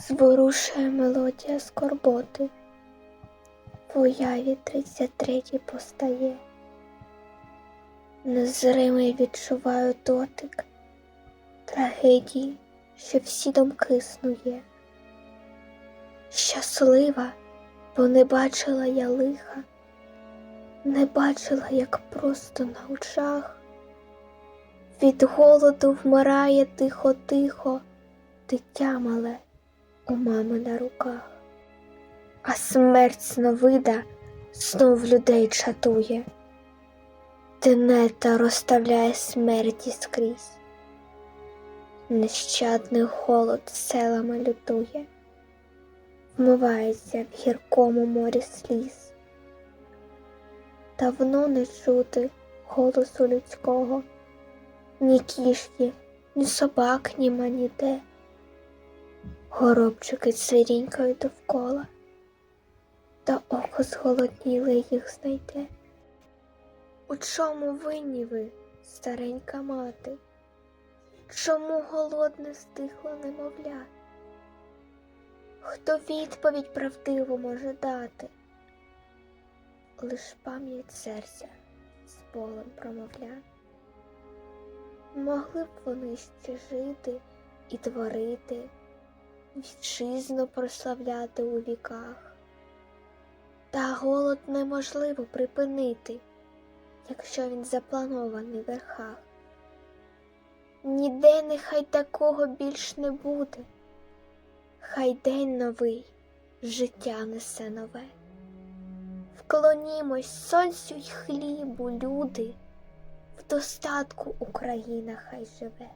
зворушує мелодія скорботи. В уяві тридцять третій постає. Незримий відчуваю дотик трагедії, що всі думки снує. Щаслива, бо не бачила я лиха, не бачила, як просто на очах. Від голоду вмирає тихо-тихо дитя мале у мами на руках, а смерть сновида знов людей чатує, тенета розставляє смерті скрізь, нещадний голод селами лютує, вмивається в гіркому морі сліз. Давно не чути голосу людського, ні кішки, ні собак, ні маніде. Горобчики цвірінькають довкола, та око зголодніле їх знайде. У чому винні ви, старенька мати? Чому голодне стихло немовля? Хто відповідь правдиву може дати? Лиш пам'ять серця з болем промовля. Могли б вони ще жити і творити, вітчизну прославляти у віках. Та голод неможливо припинити, якщо він запланований в верхах. Ніде нехай такого більш не буде, хай день новий життя несе нове. Вклонімось сонцю й хлібу, люди, в достатку Україна хай живе.